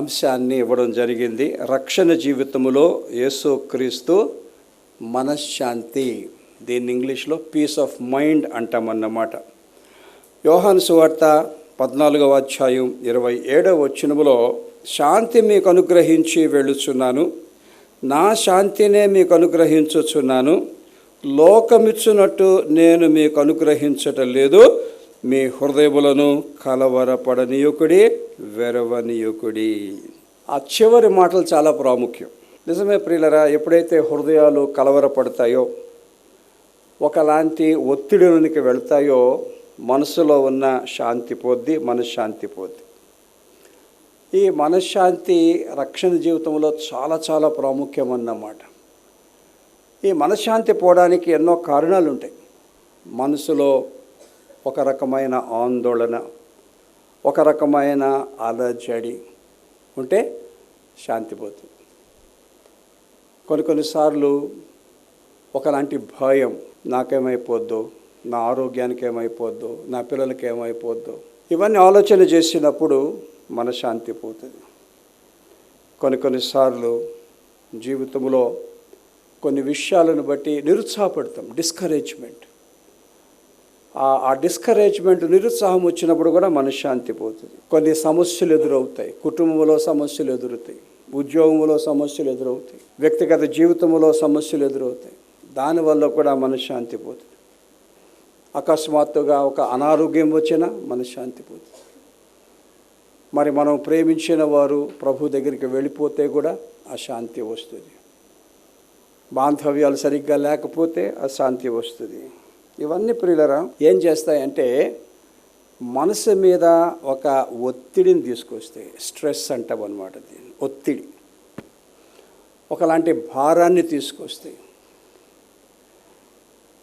అంశాన్ని ఇవ్వడం జరిగింది. రక్షణ జీవితంలో యేసుక్రీస్తు మనశ్శాంతి. దీన్ని ఇంగ్లీష్లో పీస్ ఆఫ్ మైండ్ అంటామన్నమాట. యోహాను సువార్త పద్నాలుగవ అధ్యాయం ఇరవై ఏడవ వచ్చినములో శాంతి మీకు అనుగ్రహించి వెళ్ళుచున్నాను. నా శాంతినే మీకు అనుగ్రహించుచున్నాను. లోకమిచ్చునట్టు నేను మీకు అనుగ్రహించటం లేదు. మీ హృదయములను కలవరపడనీయుకుడి వెరవనీయుకుడి. ఆ చివరి మాటలు చాలా ప్రాముఖ్యం. నిజమే ప్రియులరా ఎప్పుడైతే హృదయాలు కలవరపడతాయో ఒకలాంటి ఒత్తిడిలోనికి వెళ్తాయో మనసులో ఉన్న శాంతి పోద్ది మనశ్శాంతి పోద్ది. ఈ మనశ్శాంతి రక్షణ జీవితంలో చాలా చాలా ప్రాముఖ్యం అన్నమాట ఈ మనశ్శాంతి పోవడానికి ఎన్నో కారణాలు ఉంటాయి మనసులో ఒక రకమైన ఆందోళన ఒక రకమైన అలజడి ఉంటే శాంతి పోతుంది. కొన్ని కొన్నిసార్లు ఒకలాంటి భయం నాకేమైపోద్దో నా ఆరోగ్యానికి ఏమైపోద్దో నా పిల్లలకి ఏమైపోద్దో ఇవన్నీ ఆలోచన చేసినప్పుడు మన శాంతి పోతుంది. కొన్ని కొన్నిసార్లు జీవితంలో కొన్ని విషయాలను బట్టి నిరుత్సాహపడతాం డిస్కరేజ్మెంట్ ఆ- డిస్కరేజ్మెంట్ నిరుత్సాహం వచ్చినప్పుడు కూడా మనశ్శాంతి పోతుంది. కొన్ని సమస్యలు ఎదురవుతాయి. కుటుంబంలో సమస్యలు ఎదురుతాయి ఉద్యోగంలో సమస్యలు ఎదురవుతాయి. వ్యక్తిగత జీవితంలో సమస్యలు ఎదురవుతాయి. దానివల్ల కూడా మనశ్శాంతి పోతుంది. అకస్మాత్తుగా ఒక అనారోగ్యం వచ్చినా మనశ్శాంతి పోతుంది. మరి మనం ప్రేమించిన వారు ప్రభు దగ్గరికి వెళ్ళిపోతే కూడా ఆ శాంతి వస్తుంది. బాంధవ్యాలు సరిగ్గా లేకపోతే అశాంతి వస్తుంది. ఇవన్నీ ప్రియులరా ఏం చేస్తాయంటే మనసు మీద ఒక ఒత్తిడిని తీసుకొస్తాయి. స్ట్రెస్ అంటాం అనమాట దీన్ని ఒత్తిడి. ఒకలాంటి భారాన్ని తీసుకొస్తాయి.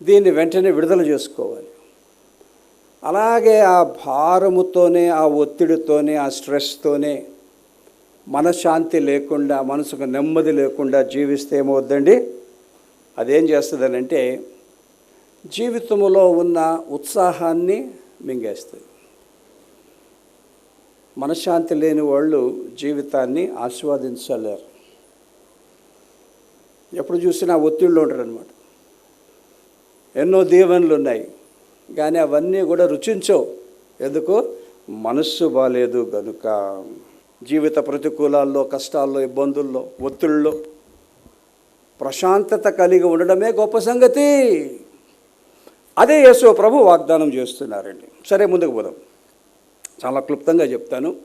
దీన్ని వెంటనే విడుదల చేసుకోవాలి. అలాగే ఆ భారముతోనే ఆ ఒత్తిడితోనే ఆ స్ట్రెస్తోనే మనశ్శాంతి లేకుండా మనసుకు నెమ్మది లేకుండా జీవిస్తే ఏమవుద్దండి? అదేం చేస్తుందనంటే జీవితంలో ఉన్న ఉత్సాహాన్ని మింగేస్తుంది మనశ్శాంతి లేని వాళ్ళు జీవితాన్ని ఆస్వాదించలేరు. ఎప్పుడు చూసినా ఒత్తిళ్ళు ఉంటారు అనమాట ఎన్నో దీవెనలు ఉన్నాయి. కానీ అవన్నీ కూడా రుచించవు. ఎందుకు? మనస్సు బాలేదు గనుక. జీవిత ప్రతికూలాల్లో కష్టాల్లో ఇబ్బందుల్లో ఒత్తిళ్ళలో ప్రశాంతత కలిగి ఉండడమే గొప్ప సంగతి. అదే యేసో ప్రభు వాగ్దానం చేస్తున్నారండి. సరే ముందుకు పోదాం. చాలా క్లుప్తంగా చెప్తాను.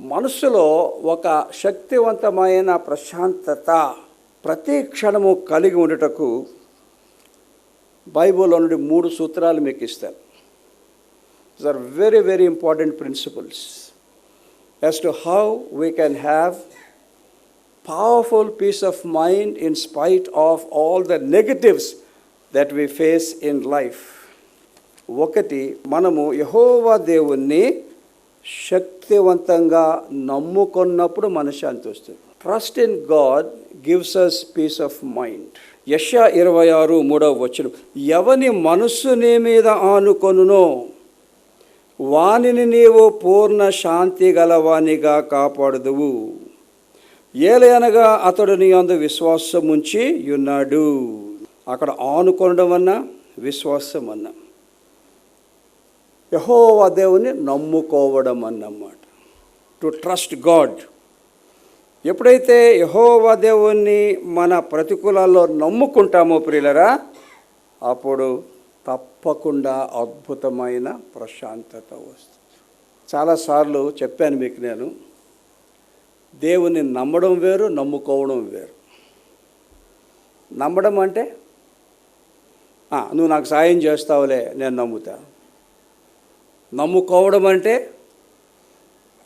మనస్సులో ఒక శక్తివంతమైన ప్రశాంతత ప్రతి క్షణము కలిగి ఉండటకు బైబిల్లో నుండి మూడు సూత్రాలు మీకు ఇస్తారు ఇస్తాను are very very important principles as to how we can have powerful peace of mind in spite of all the negatives that we face in life ఒకటి మనము యహోవా దేవుణ్ణి శక్తివంతంగా నమ్ముకున్నప్పుడు మనశ్శాంతి వస్తుంది. Trust in God gives us peace of mind యశ ఇరవై ఆరు మూడవ వచ్చును ఎవని మనస్సు నీ మీద ఆనుకొనునో వానిని నీవు పూర్ణ శాంతి గలవానిగా కాపాడుదువు. ఏలయనగా అతడు నీ అందు విశ్వాసం ఉంచి ఉన్నాడు. అక్కడ ఆనుకొనడం అన్న విశ్వాసం అన్న. యహోవా దేవుని నమ్ముకోవడం అన్నమాట. టు ట్రస్ట్ గాడ్ ఎప్పుడైతే యహోవా దేవుణ్ణి మన ప్రతికూలాల్లో నమ్ముకుంటామో ప్రియులరా అప్పుడు తప్పకుండా అద్భుతమైన ప్రశాంతత వస్తుంది. చాలాసార్లు చెప్పాను మీకు నేను దేవుని నమ్మడం వేరు నమ్ముకోవడం వేరు. నమ్మడం అంటే నువ్వు నాకు సాయం చేస్తావులే నేను నమ్ముతా. నమ్ముకోవడం అంటే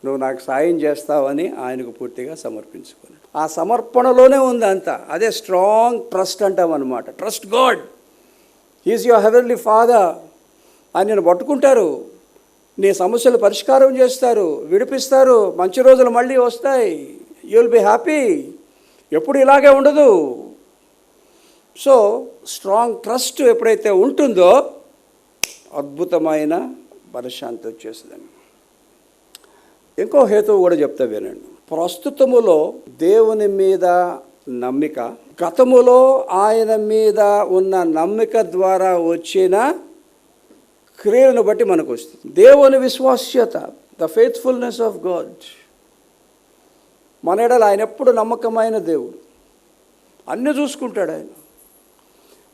నువ్వు నాకు సాయం చేస్తావని ఆయనకు పూర్తిగా సమర్పించుకుని ఆ సమర్పణలోనే ఉంది అంతా. అదే స్ట్రాంగ్ ట్రస్ట్ అంటాం అనమాట trust God is your heavenly father అని నేను పట్టుకుంటారు. నీ సమస్యలు పరిష్కారం చేస్తారు విడిపిస్తారు. మంచి రోజులు మళ్ళీ వస్తాయి. యూ విల్ బి హ్యాపీ ఎప్పుడు ఇలాగే ఉండదు. సో స్ట్రాంగ్ ట్రస్ట్ ఎప్పుడైతే ఉంటుందో అద్భుతమైన మనశ్శాంతి వచ్చేసిందండి ఇంకో హేతువు కూడా చెప్తా వినండి. ప్రస్తుతములో దేవుని మీద నమ్మిక గతములో ఆయన మీద ఉన్న నమ్మిక ద్వారా వచ్చిన క్రియలను బట్టి మనకు వస్తుంది. దేవుని విశ్వాస్యత ద ఫెయిత్ఫుల్నెస్ ఆఫ్ గాడ్ మన ఎడల ఆయన ఎప్పుడు నమ్మకమైన దేవుడు. అన్నీ చూసుకుంటాడు ఆయన.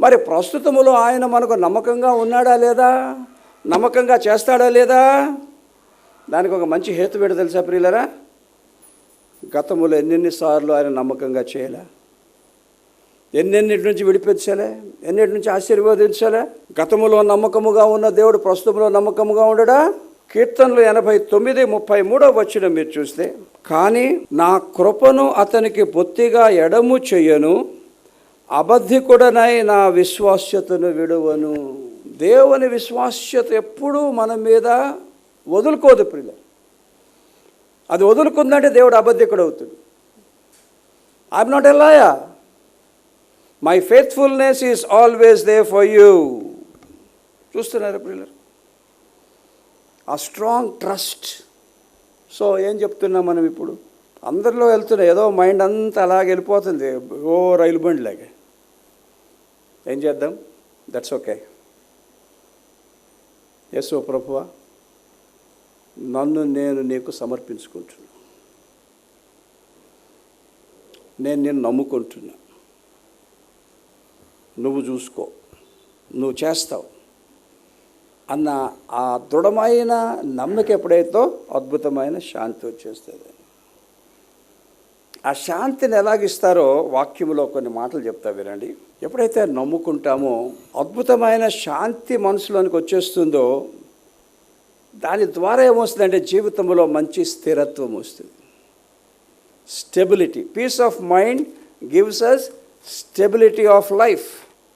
మరి ప్రస్తుతములో ఆయన మనకు నమ్మకంగా ఉన్నాడా లేదా? నమ్మకంగా చేస్తాడా లేదా? దానికి ఒక మంచి హేతు పెడు తెలుసా ప్రియులరా? గతములో ఎన్నెన్నిసార్లు ఆయన నమ్మకంగా చేయలే? ఎన్నెన్నిటి నుంచి విడిపించాలే? ఎన్నిటి నుంచి ఆశీర్వదించాలే? గతములో నమ్మకముగా ఉన్న దేవుడు ప్రస్తుతంలో నమ్మకముగా ఉండడా? కీర్తనలు ఎనభై తొమ్మిది ముప్పై మూడో వచ్చిన మీరు చూస్తే కానీ నా కృపను అతనికి బొత్తిగా ఎడము చెయ్యను అబద్ధికుడనై నా విశ్వాస్యతను విడువను. దేవుని విశ్వాస్యత ఎప్పుడూ మన మీద వదులుకోదు ప్రియ అది వదులుకుందంటే దేవుడు అబద్ధికుడు అవుతాడు I'm not ఎలాయా my faithfulness is always there for you చూస్తున్నారు ప్రియులరు ఆ స్ట్రాంగ్ ట్రస్ట్ సో ఏం చెప్తున్నాం మనం ఇప్పుడు? అందరిలో వెళ్తున్నాయి ఏదో మైండ్ అంతా అలాగే వెళ్ళిపోతుంది. ఓ రైలు బండిలాగే. ఏం చేద్దాం? దట్స్ ఓకే ఎస్ ఓ నన్ను నేను నీకు సమర్పించుకుంటున్నా. నేను నేను నమ్ముకుంటున్నా. నువ్వు చూసుకో. నువ్వు చేస్తావు. అన్న ఆ దృఢమైన నమ్మకం ఎప్పుడైతే అద్భుతమైన శాంతి వచ్చేస్తుంది. ఆ శాంతిని ఎలాగిస్తారో వాక్యంలో కొన్ని మాటలు చెప్తా వినండి. ఎప్పుడైతే నమ్ముకుంటామో అద్భుతమైన శాంతి మనసులోనికి వచ్చేస్తుందో దాని ద్వారా ఏమొస్తుందంటే జీవితంలో మంచి స్థిరత్వం వస్తుంది. Stability peace of mind gives us stability of life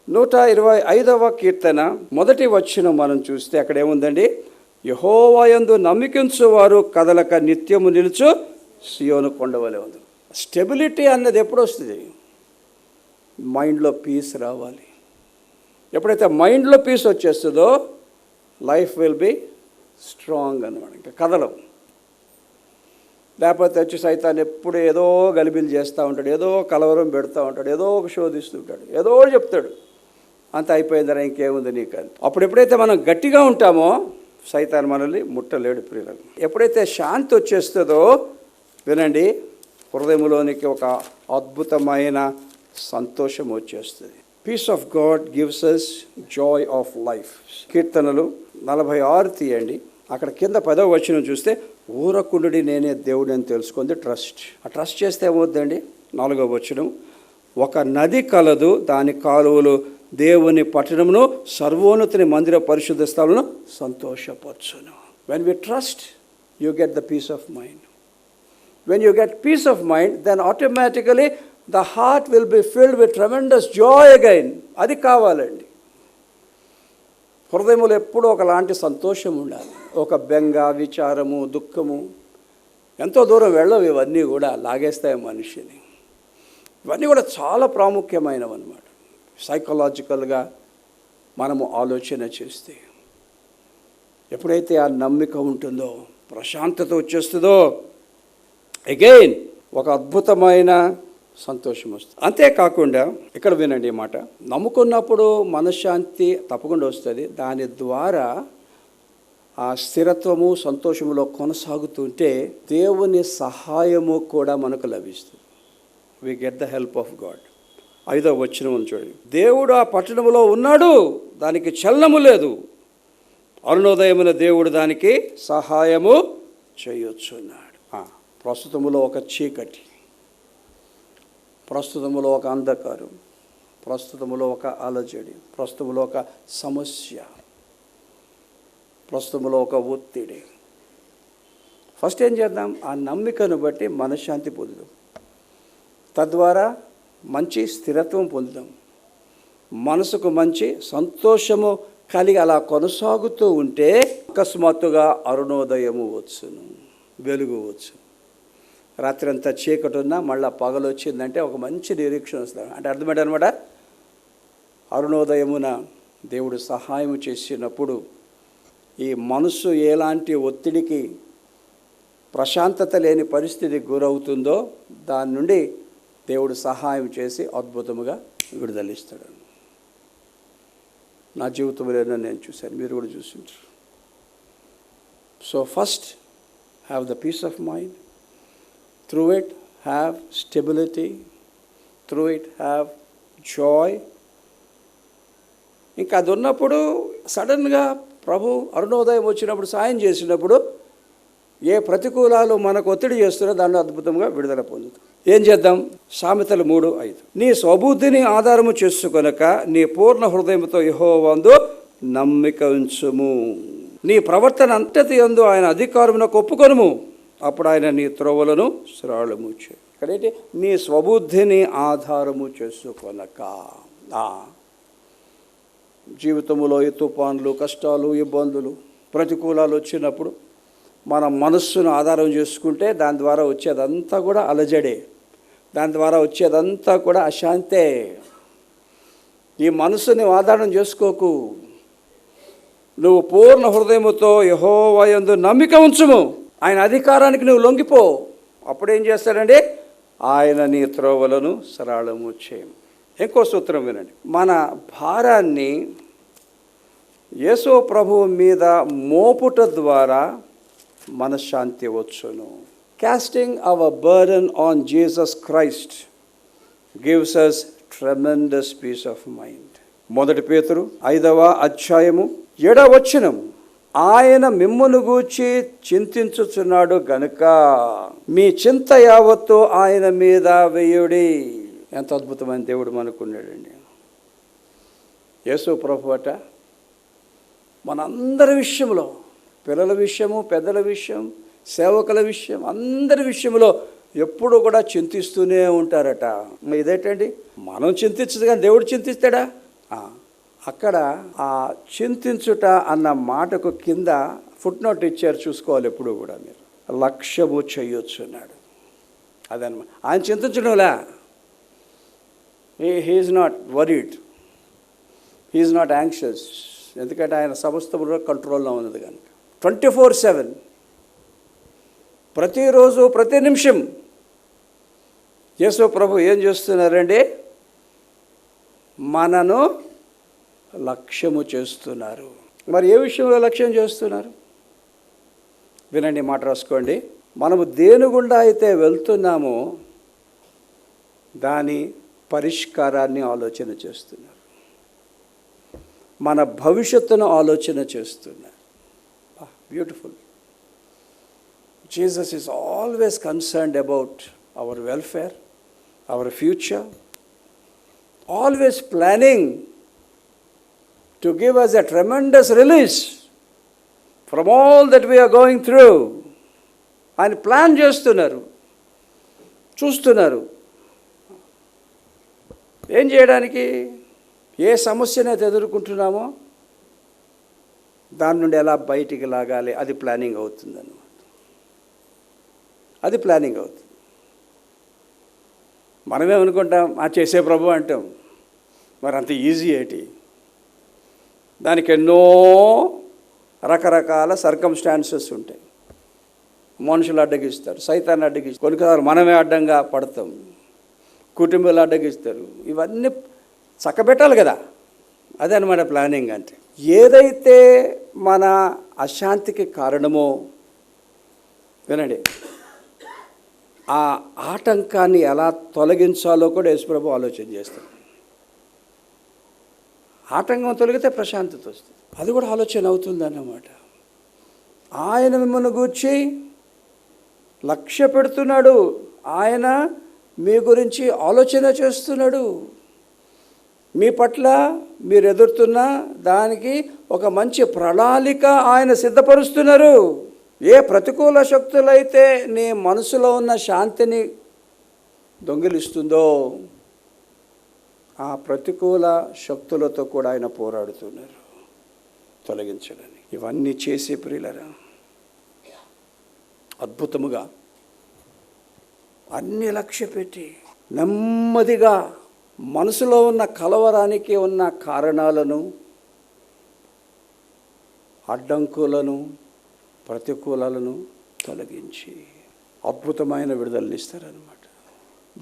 నూట ఇరవై ఐదవ కీర్తన మొదటి వచ్చిన మనం చూస్తే అక్కడ ఏముందండి? యహోవయందు నమ్మికించువారు కదలక నిత్యము నిలుచు సియోను కొండవలే ఉంది. స్టెబిలిటీ అన్నది ఎప్పుడు వస్తుంది మైండ్లో పీస్ రావాలి. ఎప్పుడైతే మైండ్లో పీస్ వచ్చేస్తుందో లైఫ్ విల్ బి స్ట్రాంగ్ అనమాట ఇంకా కదలం లేకపోతే వచ్చి సైతాన్ని ఎప్పుడు ఏదో గలిబిలు చేస్తూ ఉంటాడు ఏదో కలవరం పెడతా ఉంటాడు ఏదో ఒక శోధిస్తుంటాడు ఏదో చెప్తాడు. అంత అయిపోయిందరా ఇంకేముంది నీకు అని. అప్పుడు ఎప్పుడైతే మనం గట్టిగా ఉంటామో సైతాన్ మనల్ని ముట్టలేడు ప్రియులను ఎప్పుడైతే శాంతి వచ్చేస్తుందో వినండి హృదయంలోనికి ఒక అద్భుతమైన సంతోషం వచ్చేస్తుంది. Peace of God gives us joy of life కీర్తనలు నలభై ఆరు తీయండి. అక్కడ కింద పదవ వచనం చూస్తే ఊరకుండుడి నేనే దేవుడు అని తెలుసుకుంది ట్రస్ట్. ఆ ట్రస్ట్ చేస్తే ఏమవుద్దండి నాలుగవ వచనం ఒక నది కలదు దాని కాలువలు దేవుని పట్టణమును సర్వోన్నతిని మందిర పరిశుద్ధ స్థలంలో సంతోషపరచును. When we trust you get the peace of mind when you get peace of mind, then automatically the heart will be filled with tremendous joy again. అది కావాలండి. హృదయములో ఎప్పుడూ ఒకలాంటి సంతోషం ఉండాలి. ఒక బెంగ విచారము దుఃఖము ఎంతో దూరం వెళ్ళవు. ఇవన్నీ కూడా లాగేస్తాయి మనిషిని. ఇవన్నీ కూడా చాలా ప్రాముఖ్యమైనవి అనమాట సైకలాజికల్గా మనము ఆలోచన చేస్తే ఎప్పుడైతే ఆ నమ్మిక ఉంటుందో ప్రశాంతత వచ్చేస్తుందో అగైన్ ఒక అద్భుతమైన సంతోషం వస్తుంది. అంతేకాకుండా ఇక్కడ వినండి ఈ మాట. నమ్ముకున్నప్పుడు మనశ్శాంతి తప్పకుండా వస్తుంది. దాని ద్వారా ఆ స్థిరత్వము సంతోషములో కొనసాగుతుంటే దేవుని సహాయము కూడా మనకు లభిస్తుంది. We get the help of God ఐదో వచ్చిన చూడండి. దేవుడు ఆ పట్టణములో ఉన్నాడు దానికి చలనము లేదు. అరుణోదయమున దేవుడు దానికి సహాయము చేయొచ్చున్నాడు ప్రస్తుతములో ఒక చీకటి ప్రస్తుతములో ఒక అంధకారం ప్రస్తుతములో ఒక అలజడి ప్రస్తుతములో ఒక సమస్య ప్రస్తుతములో ఒక ఒత్తిడి. ఫస్ట్ ఏం చేద్దాం? ఆ నమ్మికను బట్టి మనశ్శాంతి పొందుదాం. తద్వారా మంచి స్థిరత్వం పొందుదాం. మనసుకు మంచి సంతోషము కలిగి అలా కొనసాగుతూ ఉంటే అకస్మాత్తుగా అరుణోదయము వచ్చును వెలుగు వచ్చును. రాత్రి అంతా చీకటి ఉన్నా మళ్ళీ పగలు వచ్చిందంటే ఒక మంచి నిరీక్షణ వస్తుంది. అంటే అర్థమైంది అనమాట అరుణోదయమున దేవుడు సహాయం చేసినప్పుడు ఈ మనస్సు ఎలాంటి ఒత్తిడికి ప్రశాంతత లేని పరిస్థితికి గురవుతుందో దాని నుండి దేవుడు సహాయం చేసి అద్భుతముగా విడుదలిస్తాడు. నా జీవితంలో నేను చూశాను. మీరు కూడా చూసింటారు. So first have the peace of mind through it have stability through it have joy ఇంకా అది ఉన్నప్పుడు సడన్గా ప్రభు అరుణోదయం వచ్చినప్పుడు సాయం చేసినప్పుడు ఏ ప్రతికూలాలు మనకు ఒత్తిడి చేస్తున్నా దాన్ని అద్భుతంగా విడుదల పొందుతాం. ఏం చేద్దాం? సామెతలు మూడు ఐదు. నీ స్వబుద్ధిని ఆధారము చేసుకొనక నీ పూర్ణ హృదయంతో యహోవందు నమ్మిక ఉంచుము. నీ ప్రవర్తన అంతటి ఎందు ఆయన అధికారమునకు ఒప్పుకొనుము. అప్పుడు ఆయన నీ త్రోవలను శ్రాళము చే ఇక్కడైతే నీ స్వబుద్ధిని ఆధారము చేసుకొనక. జీవితంలో ఈ తుఫాన్లు కష్టాలు ఇబ్బందులు ప్రతికూలాలు వచ్చినప్పుడు మన మనస్సును ఆధారం చేసుకుంటే దాని ద్వారా వచ్చేదంతా కూడా అలజడే. దాని ద్వారా వచ్చేదంతా కూడా అశాంతే. ఈ మనసుని ఆధారం చేసుకోకు. నువ్వు పూర్ణ హృదయముతో యహోవయందు నమ్మిక ఉంచుము. ఆయన అధికారానికి నువ్వు లొంగిపో. అప్పుడేం చేస్తాడండి? ఆయన నీ త్రోవలను సరళము చేయము ఇంకో సూత్రం వినండి. మన భారాన్ని యేసో ప్రభువు మీద మోపుట ద్వారా మనశ్శాంతి వచ్చును. Casting our burden on Jesus Christ gives us tremendous peace of mind మొదటి పేతురు ఐదవ అధ్యాయము ఏడవచనము ఆయన మిమ్మును గూర్చి చింతించుచున్నాడు గనుక మీ చింత యావత్తు ఆయన మీద వేయుడి. ఎంత అద్భుతమైన దేవుడు మనకున్నాడండి. యేసు ప్రభు అట మనందరి విషయంలో పిల్లల విషయము పెద్దల విషయం సేవకుల విషయం అందరి విషయంలో ఎప్పుడు కూడా చింతిస్తూనే ఉంటారట. ఇదేంటండి? మనం చింతించదు కానీ దేవుడు చింతిస్తాడా? అక్కడ ఆ చింతించుట అన్న మాటకు కింద ఫుట్ నోట్ ఇచ్చారు చూసుకోవాలి ఎప్పుడు కూడా మీరు. లక్ష్యము చేయొచ్చు అన్నాడు అదనమాట ఆయన చింతించడంలా. He is not worried he is not anxious ఎందుకంటే ఆయన సమస్తములో కంట్రోల్లో ఉన్నది కనుక. ట్వంటీ ఫోర్ సెవెన్ ప్రతిరోజు ప్రతి నిమిషం యేసు ప్రభు ఏం చేస్తున్నారండి? మనను లక్ష్యము చేస్తున్నారు. మరి ఏ విషయంలో లక్ష్యం చేస్తున్నారు? వినండి మాట రాసుకోండి. మనము దేని గుండా అయితే వెళ్తున్నామో దాని పరిష్కారాన్ని ఆలోచన చేస్తున్నారు. మన భవిష్యత్తును ఆలోచన చేస్తున్నారు. Beautiful Jesus is always concerned about our welfare our future always planning to give us a tremendous release from all that we are going through ఆయన ప్లాన్ చేస్తున్నారు చూస్తున్నారు. ఏం చేయడానికి ఏ సమస్యనైతే ఎదుర్కొంటున్నామో దాని నుండి ఎలా బయటికి లాగాలి అది ప్లానింగ్ అవుతుందన్నమాట. అది ప్లానింగ్ అవుతుంది. మనమేమనుకుంటాం ఆ చేసే ప్రభు అంటాం. మరి అంత ఈజీ ఏంటి? దానికి ఎన్నో రకరకాల సర్కమ్స్టాన్సెస్ ఉంటాయి. మనుషులు అడ్డగిస్తారు సైతాన్ని అడ్డగిస్తారు. కొన్నిసార్లు మనమే అడ్డంగా పడతాం. కుటుంబాలు అడ్డగిస్తారు. ఇవన్నీ చక్కబెట్టాలి కదా. అదే అనమాట ప్లానింగ్ అంటే. ఏదైతే మన అశాంతికి కారణమో వినండి. ఆ ఆటంకాన్ని ఎలా తొలగించాలో కూడా యేసుప్రభు ఆలోచన చేస్తాడు. ఆటంకం తొలగితే ప్రశాంతత వస్తుంది. అది కూడా ఆలోచన అవుతుందన్నమాట ఆయన మిమ్మల్ని గూర్చి లక్ష్య పెడుతున్నాడు. ఆయన మీ గురించి ఆలోచన చేస్తున్నాడు. మీ పట్ల మీరు ఎదుర్తున్న దానికి ఒక మంచి ప్రణాళిక ఆయన సిద్ధపరుస్తున్నారు. ఏ ప్రతికూల శక్తులైతే నీ మనసులో ఉన్న శాంతిని దొంగిలిస్తుందో ఆ ప్రతికూల శక్తులతో కూడా ఆయన పోరాడుతున్నారు. తొలగించడానికి. ఇవన్నీ చేసే ప్రియులరా? అద్భుతముగా. అన్ని లక్ష్య పెట్టి నెమ్మదిగా మనసులో ఉన్న కలవరానికి ఉన్న కారణాలను అడ్డంకులను ప్రతికూలాలను తొలగించి అద్భుతమైన విడుదలని ఇస్తారనమాట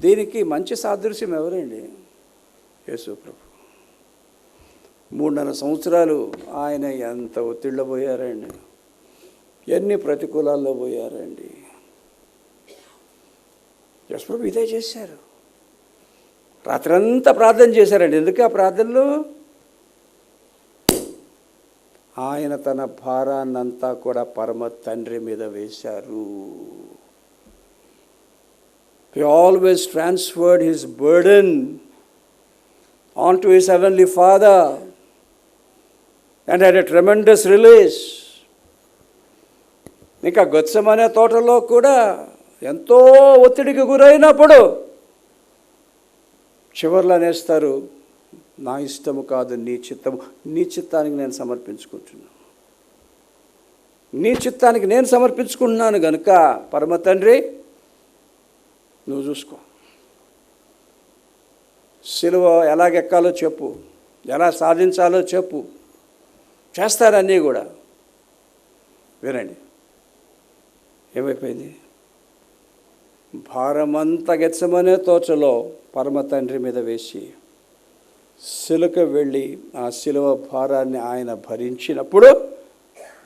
దీనికి మంచి సాదృశ్యం ఎవరండి? యేసు ప్రభు మూడున్నర సంవత్సరాలు ఆయన ఎంత ఒత్తిడిలో పోయారండి. ఎన్ని ప్రతికూలాల్లో పోయారండి. యేసు ఇదే చేశారు. రాత్రంతా ప్రార్థన చేశారండి. ఎందుకు ఆ ప్రార్థనలు? ఆయన తన భారాన్నంతా కూడా పరమ తండ్రి మీద వేశారు. Always transferred his burden on to his heavenly Father and had a tremendous release. ఇంకా గొచ్చమనే తోటలో కూడా ఎంతో ఒత్తిడికి గురైనప్పుడు చివర్లో అనేస్తారు నా ఇష్టము కాదు నీ చిత్తము నీ చిత్తానికి నేను సమర్పించుకుంటున్నాను నీ చిత్తానికి నేను సమర్పించుకుంటున్నాను గనుక పరమ తండ్రి నువ్వు చూసుకో సిలువ ఎలాగెక్కాలో చెప్పు. ఎలా సాధించాలో చెప్పు. చేస్తారన్నీ కూడా. వినండి. ఏమైపోయింది? భారమంతా గెచ్చమనే తోచలో పరమ తండ్రి మీద వేసి సిలుక వెళ్ళి ఆ సిలువ భారాన్ని ఆయన భరించినప్పుడు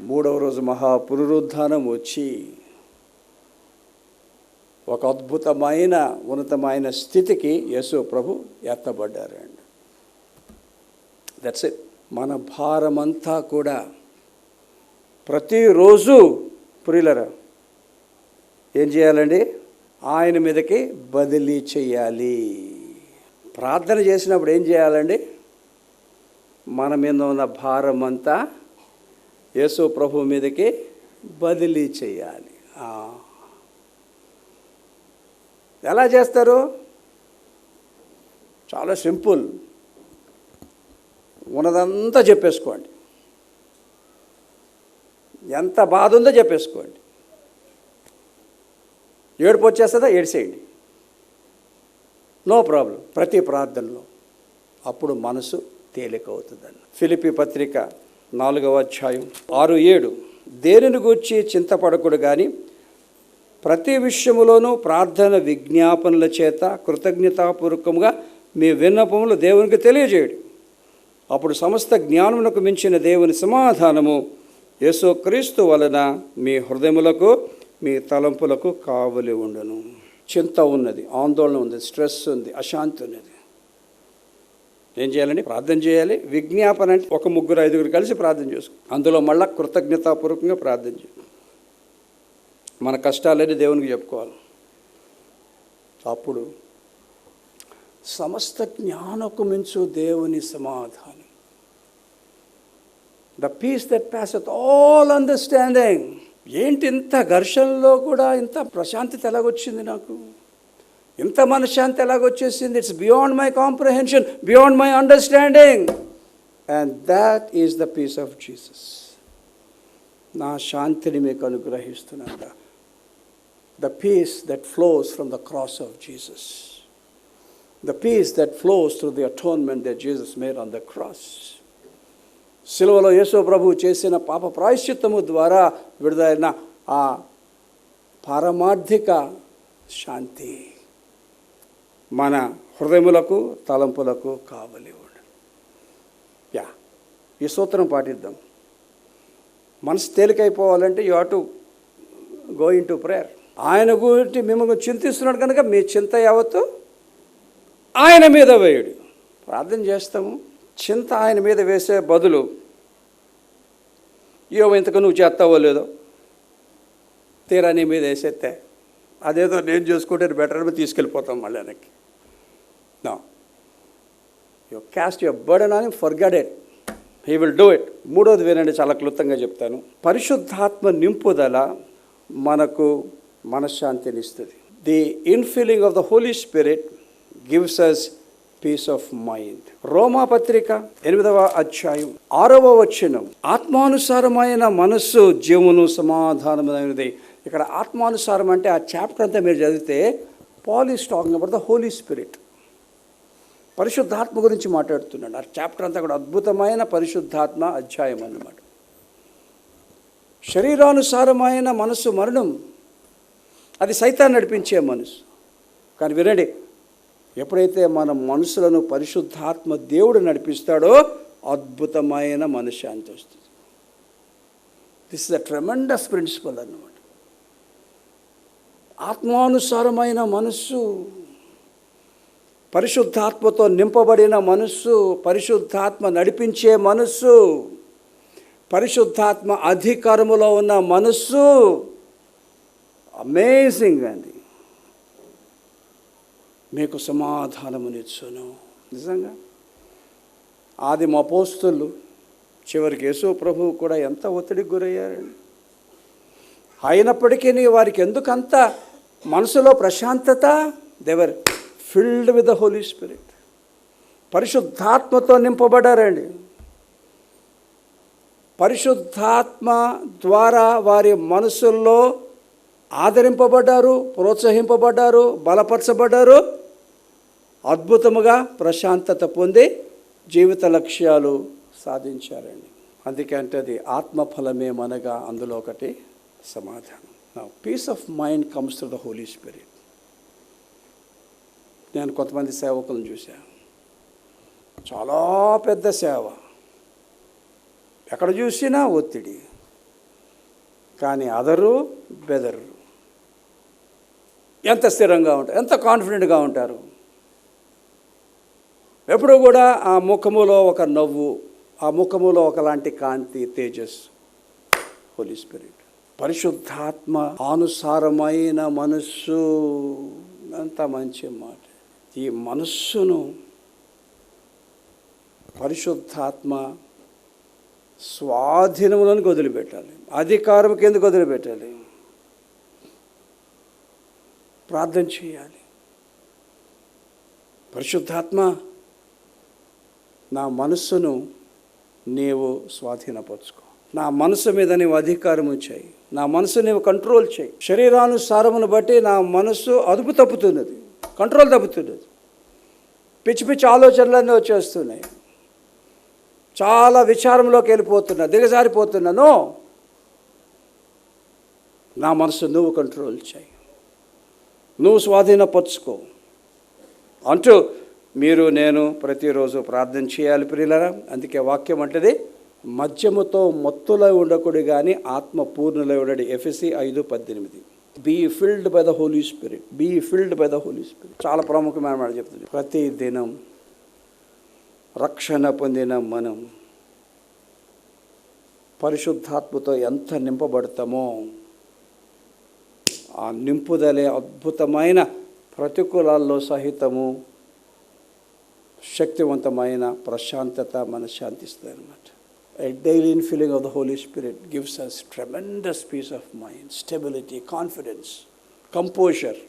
మూడవ రోజు మహా పునరుద్ధానం వచ్చి ఒక అద్భుతమైన ఉన్నతమైన స్థితికి యేసు ప్రభు ఎత్తబడ్డారండి దట్స్ ఇట్ మన భారమంతా కూడా ప్రతిరోజు పురిలరా ఏం చేయాలండి? ఆయన మీదకి బదిలీ చేయాలి. ప్రార్థన చేసినప్పుడు ఏం చేయాలండి? మన మీద ఉన్న భారం అంతా యేసు ప్రభు మీదకి బదిలీ చేయాలి. ఎలా చేస్తారు? చాలా సింపుల్. ఉన్నదంతా చెప్పేసుకోండి. ఎంత బాధ ఉందో చెప్పేసుకోండి. ఏడుపు వచ్చేస్తుందా? ఏడిసేయండి. No problem. ప్రతి ప్రార్థనలో అప్పుడు మనసు తేలికవుతుందండి. ఫిలిపి పత్రిక నాలుగవ అధ్యాయం ఆరు ఏడు. దేనిని గూర్చి చింతపడకూడదు కానీ ప్రతి విషయములోనూ ప్రార్థన విజ్ఞాపనల చేత కృతజ్ఞతాపూర్వకంగా మీ విన్నపములు దేవునికి తెలియజేయడు. అప్పుడు సమస్త జ్ఞానమునకు మించిన దేవుని సమాధానము యేసుక్రీస్తు వలన మీ హృదయములకు మీ తలంపులకు కావలి ఉండను. చింత ఉన్నది ఆందోళన ఉంది స్ట్రెస్ ఉంది అశాంతి ఉన్నది. ఏం చేయాలండి? ప్రార్థన చేయాలి. విజ్ఞాపన అంటే ఒక ముగ్గురు ఐదుగురు కలిసి ప్రార్థన చేసుకో. అందులో మళ్ళా కృతజ్ఞతాపూర్వకంగా ప్రార్థన చేయాలి. మన కష్టాలని దేవునికి చెప్పుకోవాలి. అప్పుడు సమస్త జ్ఞానకు మించు దేవుని సమాధానం. The peace that passeth all understanding ఏంటి ఇంత ఘర్షణలో కూడా ఇంత ప్రశాంతత ఎలాగొచ్చింది నాకు? ఇంత మనశ్శాంతి ఎలాగొచ్చేసింది? It's beyond my comprehension beyond my understanding and that is the peace of Jesus నా శాంతిని మీకు అనుగ్రహిస్తున్నాను. The peace that flows from the cross of Jesus the peace that flows through the atonement that Jesus made on the cross సిలువలో యేసు ప్రభు చేసిన పాప ప్రాయశ్చిత్తము ద్వారా విడుదలైన ఆ పారమార్థిక శాంతి మన హృదయములకు తలంపులకు కావలి యా ఈ సూత్రం పాటిద్దాం. మనసు తేలికైపోవాలంటే you to go into prayer. ఆయన గురించి మిమ్మల్ని చింతిస్తున్నాడు కనుక మీ చింత యావత్తు ఆయన మీద వేయుడు. ప్రార్థన చేస్తాము. చింత ఆయన మీద వేసే బదులు ఏవో ఇంతకు నువ్వు చేస్తావో లేదో? తీరా నీ మీద వేసేస్తే అదేదో నేను చేసుకుంటే బెటర్ తీసుకెళ్ళిపోతాం మళ్ళీ వెనక్కి. నా యు క్యాస్ట్ యువర్ బర్డన్ అని forget it he will do it మూడోది వినండి చాలా క్లుప్తంగా చెప్తాను. పరిశుద్ధాత్మ నింపుదల మనకు మనశ్శాంతిని ఇస్తుంది the infilling of the Holy Spirit gives us peace of mind రోమా పత్రిక ఎనిమిదవ అధ్యాయం ఆరవ వచనం. ఆత్మానుసారమైన మనస్సు జీవమును సమాధానమైనది. ఇక్కడ ఆత్మానుసారం అంటే ఆ చాప్టర్ అంతా మీరు చదివితే Paul talking about the Holy Spirit పరిశుద్ధాత్మ గురించి మాట్లాడుతున్నాడు. ఆ చాప్టర్ అంతా కూడా అద్భుతమైన పరిశుద్ధాత్మ అధ్యాయం అన్నమాట శరీరానుసారమైన మనసు మరణం అది సైతాన్ని నడిపించే మనసు. కానీ వినండి ఎప్పుడైతే మన మనసులను పరిశుద్ధాత్మ దేవుడు నడిపిస్తాడో అద్భుతమైన మనశ్శాంతి వస్తుంది. This is the tremendous principle అన్నమాట. ఆత్మానుసారమైన మనస్సు పరిశుద్ధాత్మతో నింపబడిన మనస్సు పరిశుద్ధాత్మ నడిపించే మనస్సు పరిశుద్ధాత్మ అధికారములో ఉన్న మనస్సు అమేజింగ్ అండి మీకు సమాధానమునిచ్చును. నిజంగా? ఆది మపోస్తులు చివరికి యేసు ప్రభువు కూడా ఎంత ఒత్తిడికి గురయ్యారండి. అయినప్పటికీ వారికి ఎందుకంత మనసులో ప్రశాంతత? They're filled with the Holy Spirit పరిశుద్ధాత్మతో నింపబడారండి పరిశుద్ధాత్మ ద్వారా వారి మనసుల్లో ఆదరింపబడ్డారు ప్రోత్సహింపబడ్డారు బలపరచబడ్డారు అద్భుతముగా ప్రశాంతత పొంది జీవిత లక్ష్యాలు సాధించారండి. అందుకంటే అది ఆత్మఫలమేమనగా అందులో ఒకటి సమాధానం. నా peace of mind comes to the Holy Spirit నేను కొంతమంది సేవకులను చూశాను చాలా పెద్ద సేవ. ఎక్కడ చూసినా ఒత్తిడి. కానీ అదరు బెదరు. ఎంత స్థిరంగా ఉంటారు ఎంత కాన్ఫిడెంట్గా ఉంటారు. ఎప్పుడు కూడా ఆ ముఖములో ఒక నవ్వు ఆ ముఖములో ఒకలాంటి కాంతి తేజస్ హోలీ స్పిరిట్ పరిశుద్ధాత్మ అనుసారమైన మనస్సు. ఎంత మంచి మాట. ఈ మనస్సును పరిశుద్ధాత్మ స్వాధీనములను వదిలిపెట్టాలి. అధికారం కిందకు వదిలిపెట్టాలి? ప్రార్థన చేయాలి. పరిశుద్ధాత్మ నా మనస్సును నీవు స్వాధీనపరచుకో. నా మనసు మీద నీవు అధికారం చేయి. నా మనసు నీవు కంట్రోల్ చేయి. శరీరానుసారమును బట్టి నా మనస్సు అదుపు తప్పుతున్నది. కంట్రోల్ తప్పుతున్నది. పిచ్చి పిచ్చి ఆలోచనలన్నీ వచ్చేస్తున్నాయి. చాలా విచారంలోకి వెళ్ళిపోతున్నా. దిగజారిపోతున్నాను నా! మనసు నువ్వు కంట్రోల్ చేయి. నువ్వు స్వాధీనపరుచుకో అంటూ మీరు నేను ప్రతిరోజు ప్రార్థన చేయాలి ప్రియులరా. అందుకే వాక్యం అంటది మద్యముతో మత్తులై ఉండకుడు కానీ ఆత్మ పూర్ణులై ఉండడు. ఎఫ్ఎస్సి ఐదు పద్దెనిమిది. Be filled by the Holy Spirit be filled by the Holy Spirit చాలా ప్రాముఖ్యమైన మాట చెప్తుంది. ప్రతి దినం రక్షణ పొందిన మనం పరిశుద్ధాత్మతో ఎంత నింపబడతామో ఆ నింపుదలే అద్భుతమైన ప్రతికూలాల్లో సహితము శక్తివంతమైన ప్రశాంతత మన శాంతి ఇస్తుంది అనమాట a daily infilling of the Holy Spirit gives us tremendous peace of mind stability confidence composure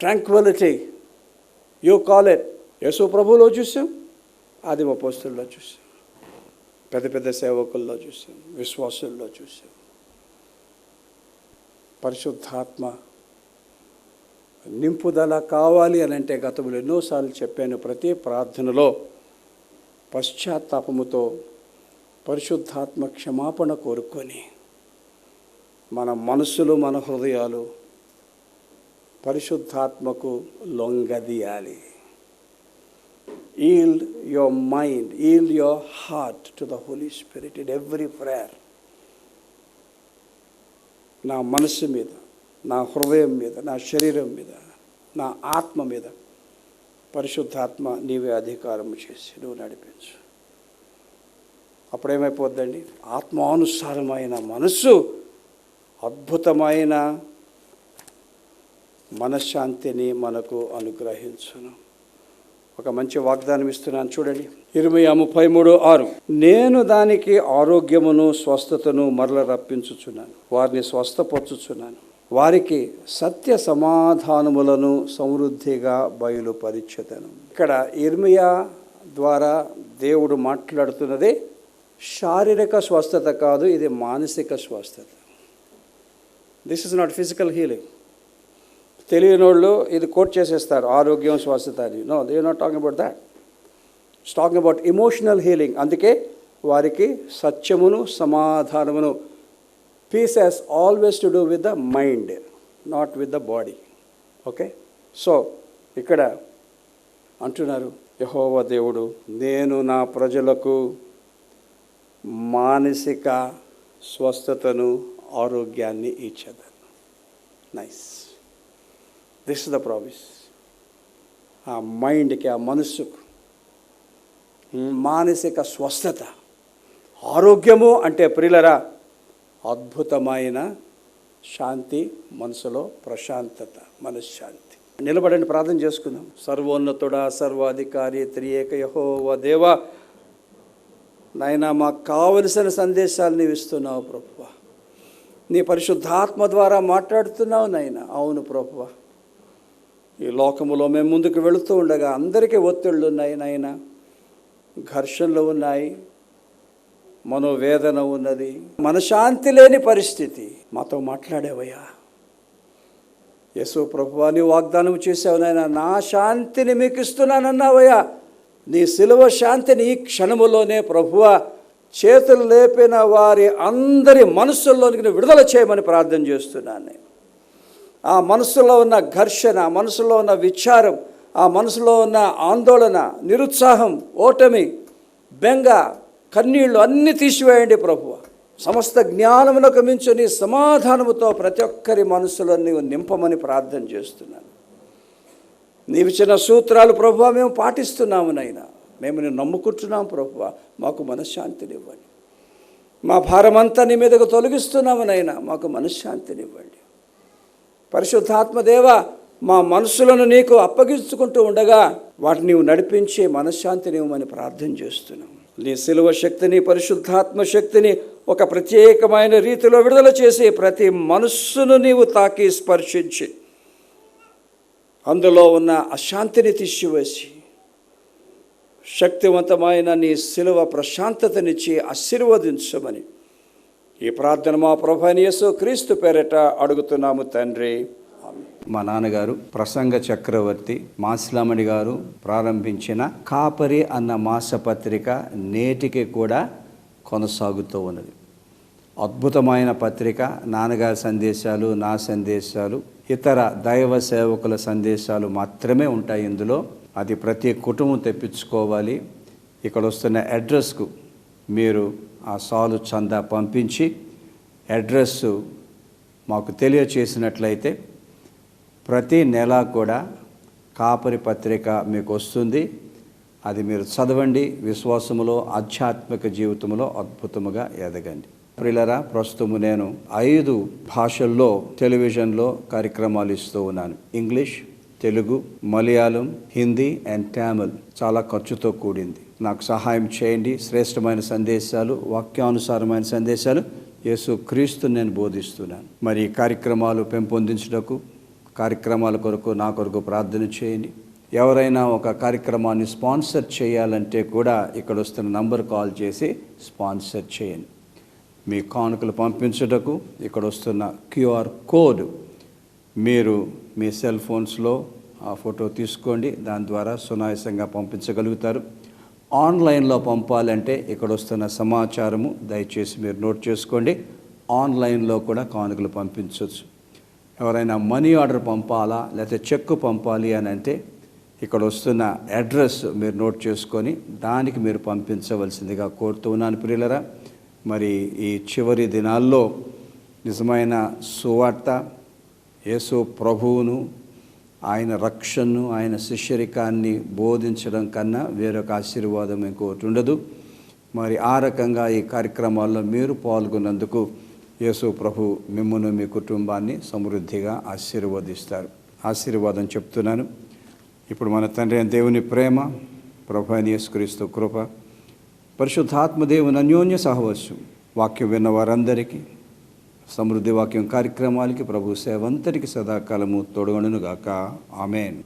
tranquility you call it Yesu ప్రభులో చూసాం ఆదిమ పోస్తుల్లో చూసాం పెద్ద పెద్ద సేవకుల్లో చూసాం విశ్వాసుల్లో చూసాం. పరిశుద్ధాత్మ నింపుదల కావాలి అని అంటే గతంలో ఎన్నోసార్లు చెప్పాను ప్రతి ప్రార్థనలో పశ్చాత్తాపముతో పరిశుద్ధాత్మ క్షమాపణ కోరుకొని మన మనసులు మన హృదయాలు పరిశుద్ధాత్మకు లొంగదీయాలి. Yield your mind yield your heart to the Holy Spirit in every prayer నా మనసు మీద నా హృదయం మీద నా శరీరం మీద నా ఆత్మ మీద పరిశుద్ధాత్మ నీవే అధికారం చేసి నువ్వు నడిపించు. అప్పుడేమైపోద్దండి? ఆత్మానుసారమైన మనస్సు అద్భుతమైన మనశ్శాంతిని మనకు అనుగ్రహించును. ఒక మంచి వాగ్దానం ఇస్తున్నాను చూడండి. ఇరవై ముప్పై మూడు ఆరు. నేను దానికి ఆరోగ్యమును స్వస్థతను మరల రప్పించుచున్నాను. వారిని స్వస్థపరచుచున్నాను. వారికి సత్య సమాధానములను సమృద్ధిగా బయలుపరిచెదను. ఇక్కడ ఇర్మియా ద్వారా దేవుడు మాట్లాడుతున్నది శారీరక స్వస్థత కాదు ఇది మానసిక స్వస్థత. This is not physical healing తెలియని వాళ్ళు ఇది కోట్ చేసేస్తారు. ఆరోగ్యం స్వస్థత అని. No they not talking about that talking about emotional healing అందుకే వారికి సత్యమును సమాధానమును peace has always to do with the mind not with the body okay so ఇక్కడ అంటున్నారు యహోవ దేవుడు నేను నా ప్రజలకు మానసిక స్వస్థతను ఆరోగ్యాన్ని ఇచ్చేదాను. Nice this is the promise ఆ మైండ్కి ఆ మనస్సుకు మానసిక స్వస్థత ఆరోగ్యము అంటే ప్రియులరా అద్భుతమైన శాంతి మనసులో ప్రశాంతత మనశ్శాంతి. నిలబడండి ప్రార్థన చేసుకుందాం. సర్వోన్నతుడా సర్వాధికారి త్రియేక యహోవ దేవ నాయన మాకు కావలసిన సందేశాలు నీవు ఇస్తున్నావు ప్రభువ. నీ పరిశుద్ధాత్మ ద్వారా మాట్లాడుతున్నావు నాయన. అవును ప్రభువా. ఈ లోకములో మేము ముందుకు వెళుతూ ఉండగా అందరికీ ఒత్తిళ్ళు ఉన్నాయి నాయన. ఘర్షణలు ఉన్నాయి మనోవేదన ఉన్నది మనశాంతి లేని పరిస్థితి. మాతో మాట్లాడేవయ్యా. యేసు ప్రభువా నీ వాగ్దానం చేసావు నాయన. నా శాంతిని మీకు ఇస్తున్నానన్నావయ్యా నీ సిలువ శాంతిని ఈ క్షణములోనే ప్రభువ చేతులు లేపిన వారి అందరి మనస్సుల్లోనికి విడుదల చేయమని ప్రార్థన చేస్తున్నాను. నేను ఆ మనసులో ఉన్న ఘర్షణ మనసులో ఉన్న విచారం ఆ మనసులో ఉన్న ఆందోళన నిరుత్సాహం ఓటమి బెంగ కన్నీళ్ళు అన్నీ తీసివేయండి ప్రభువ. సమస్త జ్ఞానమునకు మించుని సమాధానముతో ప్రతి ఒక్కరి మనసులో నీవు నింపమని ప్రార్థన చేస్తున్నాను. నీవు చిన్న సూత్రాలు ప్రభువ మేము పాటిస్తున్నాము నైనా మేము నేను నమ్ముకుంటున్నాం ప్రభువ. మాకు మనశ్శాంతినివ్వండి. మా భారమంతా నీ మీదకు తొలగిస్తున్నాము నైనా మాకు మనశ్శాంతినివ్వండి. పరిశుద్ధాత్మదేవ మా మనసులను నీకు అప్పగించుకుంటూ ఉండగా వాటిని నీవు నడిపించి మనశ్శాంతిని ఇవ్వమని ప్రార్థన చేస్తున్నాం. నీ సిలువ శక్తిని పరిశుద్ధాత్మ శక్తిని ఒక ప్రత్యేకమైన రీతిలో విడుదల చేసి ప్రతి మనస్సును నీవు తాకి స్పర్శించి అందులో ఉన్న అశాంతిని తీసివేసి శక్తివంతమైన నీ సిలువ ప్రశాంతతనిచ్చి ఆశీర్వదించమని ఈ ప్రార్థన మా ప్రభానియసు క్రీస్తు పేరట అడుగుతున్నాము తండ్రి. మా నాన్నగారు ప్రసంగ చక్రవర్తి మాసిలామణి గారు ప్రారంభించిన కాపరి అన్న మాసపత్రిక నేటికి కూడా కొనసాగుతూ ఉన్నది. అద్భుతమైన పత్రిక నాన్నగారి సందేశాలు నా సందేశాలు ఇతర దైవ సేవకుల సందేశాలు మాత్రమే ఉంటాయి ఇందులో. అది ప్రతి కుటుంబం తెప్పించుకోవాలి. ఇక్కడ వస్తున్న అడ్రస్కు మీరు ఆ సాలు చందా పంపించి అడ్రస్ మాకు తెలియచేసినట్లయితే ప్రతి నెల కూడా కాపరి పత్రిక మీకు వస్తుంది. అది మీరు చదవండి విశ్వాసములో ఆధ్యాత్మిక జీవితంలో అద్భుతముగా ఎదగండి. ప్రిలరా ప్రస్తుతము నేను ఐదు భాషల్లో టెలివిజన్లో కార్యక్రమాలు ఇస్తూ ఉన్నాను. ఇంగ్లీష్ తెలుగు మలయాళం హిందీ అండ్ తమిళ్ చాలా ఖర్చుతో కూడింది. నాకు సహాయం చేయండి. శ్రేష్టమైన సందేశాలు వాక్యానుసారమైన సందేశాలు యేసు క్రీస్తు నేను బోధిస్తున్నాను. మరి కార్యక్రమాలు పెంపొందించుటకు కార్యక్రమాల కొరకు నా కొరకు ప్రార్థన చేయండి. ఎవరైనా ఒక కార్యక్రమాన్ని స్పాన్సర్ చేయాలంటే కూడా ఇక్కడ వస్తున్న నంబర్ కాల్ చేసి స్పాన్సర్ చేయండి. మీ కానుకలు పంపించుటకు ఇక్కడ వస్తున్న క్యూఆర్ కోడ్ మీరు మీ సెల్ ఫోన్స్లో ఆ ఫోటో తీసుకోండి. దాని ద్వారా సునాయాసంగా పంపించగలుగుతారు. ఆన్లైన్లో పంపాలంటే ఇక్కడ వస్తున్న సమాచారము దయచేసి మీరు నోట్ చేసుకోండి. ఆన్లైన్లో కూడా కానుకలు పంపించవచ్చు. ఎవరైనా మనీ ఆర్డర్ పంపాలా లేకపోతే చెక్ పంపాలి అని అంటే ఇక్కడ వస్తున్న అడ్రస్ మీరు నోట్ చేసుకొని దానికి మీరు పంపించవలసిందిగా కోరుతూ ఉన్నాను ప్రియులరా. మరి ఈ చివరి దినాల్లో నిజమైన సువార్త యేసు ప్రభువును ఆయన రక్షణను ఆయన శిష్యరికాన్ని బోధించడం కన్నా వేరొక ఆశీర్వాదం ఇంకోటి ఉండదు. మరి ఆ రకంగా ఈ కార్యక్రమాల్లో మీరు పాల్గొన్నందుకు యేసు ప్రభు మిమ్మను మీ కుటుంబాన్ని సమృద్ధిగా ఆశీర్వదిస్తారు. ఆశీర్వాదం చెప్తున్నాను. ఇప్పుడు మన తండ్రి అయిన దేవుని ప్రేమ ప్రభు అని యేసుక్రీస్తు కృప పరిశుద్ధాత్మదేవుని అన్యోన్య సహవాసం వాక్యం విన్న వారందరికీ సమృద్ధి వాక్యం కార్యక్రమాలకి ప్రభు సేవంతటికి సదాకాలము తోడుగొనుగాక. ఆమెన్.